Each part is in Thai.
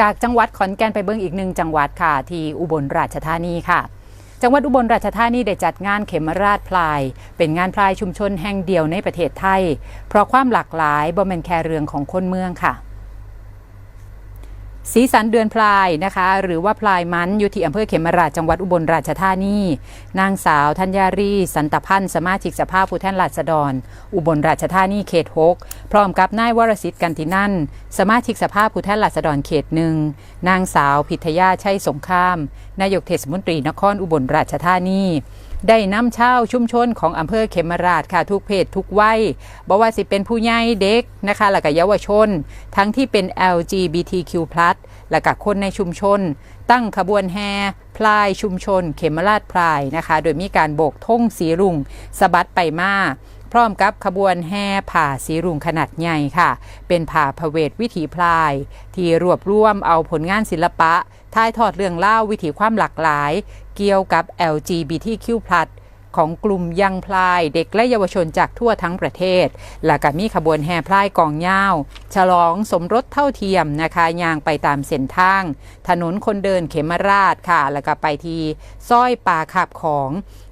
จากจังหวัดขอนแก่นไปเบิ้งอีกหนึ่งจังหวัดค่ะ ที่อุบลราชธานีค่ะ จังหวัดอุบลราชธานีได้จัดงานเขมราชพลาย เป็นงานพลายชุมชนแห่งเดียวในประเทศไทย เพราะความหลากหลายบ่แม่นแค่เรื่องของคนเมืองค่ะ สีสันเดือนพลายนะคะ หรือว่าพลายมันอยู่ที่อำเภอเขมราชจังหวัดอุบลราชธานี นางสาวธัญญารีสันตพันธ์สมาชิกสภาผู้แทนราษฎร อุบลราชธานีเขต6พร้อมกับนายวรสิทธิ์กันตินันสมาชิกสภาผู้แทนราษฎรเขตหนึ่งนางสาวพิทยาชัยสงคราม นายกเทศมนตรีนครอุบลราชธานี ได้นำชาวชุมชนของอำเภอเขมราชค่ะทุกเพศทุกวัยบอกว่าสิเป็นผู้ใหญ่เด็กนะคะและก็เยาวชน ทั้งที่เป็น LGBTQ+ และกับคนในชุมชน ตั้งขบวนแห่พลายชุมชน เขมราชพลายนะคะ โดยมีการโบกธงสีรุ่งสะบัดไปมา พร้อมกับขบวนแห่ผ่าสีรุ้งขนาดใหญ่ค่ะ เป็นผ่าพระเวทวิถีพลาย ที่รวบรวมเอาผลงานศิลปะถ่ายทอดเรื่องเล่าวิถีความหลากหลาย เกี่ยวกับ LGBTQ+ ของกลุ่มยังพลายเด็กและเยาวชนจากทั่วทั้งประเทศและก็มีขบวนแห่พลายกองยาว ฉลองสมรสเท่าเทียมนะคะยางไปตามเส้นทาง ถนนคนเดินเขมราชค่ะ แล้วก็ไปที่ซอยป่าขับของ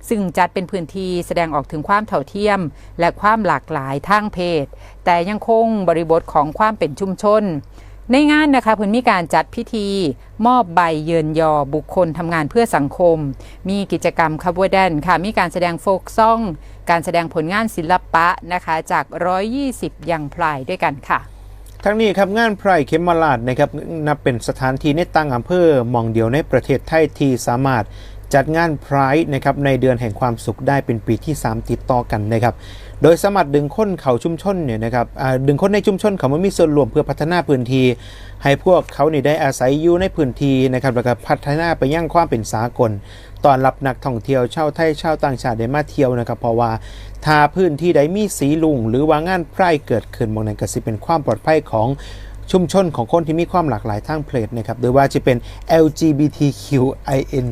ซึ่งจัดเป็นพื้นที่แสดงออกถึงความเท่าเทียม และความหลากหลายทางเพศ แต่ยังคงบริบทของความเป็นชุมชน ในงานนะคะเพิ่นมีการจัดพิธี มอบใบเยือนยอบุคคลทำงานเพื่อสังคม มีกิจกรรมคาบวแดนค่ะ มีการแสดงโฟกซ่อง การแสดงผลงานศิลปะนะคะ จาก 120 ยังพลายด้วยกันค่ะ ทั้งนี้ครับงานไพรเขมราชนะครับนับเป็นสถานที่ในตั้งอำเภอหมองเดียวในประเทศไทยที่สามารถ จัดงานไพรนะครับในเดือนแห่งความสุขได้เป็นปีที่ 3 ติดต่อกันนะครับ โดยสามารดึงคนเขาชุมชนเนี่ยนะครับดึงคนในชุมชนเขามามีส่วนร่วมเพื่อพัฒนาพื้นที่ให้พวกเขาเนี่ยได้อาศัยอยู่ในพื้นที่นะครับแล้วก็พัฒนาไปยั่งความเป็นสากลตอนรับนักท่องเที่ยวชาวไทยชาวต่างชาติได้มาเที่ยวนะครับ เพราะว่าถ้าพื้นที่ใดมีสีลุงหรือว่างานไพร่เกิดขึ้นบางนั้นก็สิเป็นความปลอดภัยของ ชุมชนของคนที่มีความหลากหลายทางเพศนะครับหรือว่าจะเป็น LGBTQIN+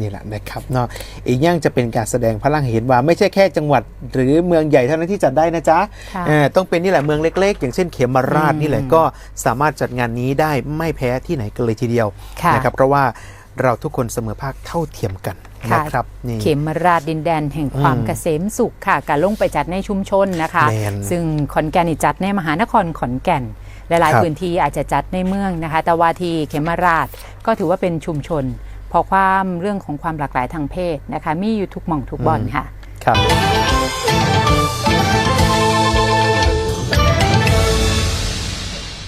นี่แหละนะครับเนาะอีกอย่างจะเป็นการแสดงพลังให้เห็นว่าไม่ใช่แค่จังหวัด หรือเมืองใหญ่เท่านั้นที่จัดได้นะจ๊ะค่ะเออต้องเป็นนี่แหละเมืองเล็ก ๆ อย่างเช่นเขมราชอืมนี่แหละก็สามารถจัดงานนี้ได้ไม่แพ้ที่ไหนกันเลยทีเดียวค่ะนะครับเพราะว่าเราทุกคนเสมอภาคเท่าเทียมกันค่ะนะครับนี่เขมราชดินแดนแห่งความอืมเกษมสุขค่ะการลงไปจัดในชุมชนนะคะแม่นซึ่งขอนแก่นนี่จัดในมหานครขอนแก่น หลายครับๆพื้นที่อาจจะจัดในเมืองนะคะ แต่ว่าที่เขมราชก็ถือว่าเป็นชุมชนเพราะความเรื่องของความหลากหลายทางเพศนะคะ มีอยู่ทุกหม่องทุกบอนค่ะ ครับ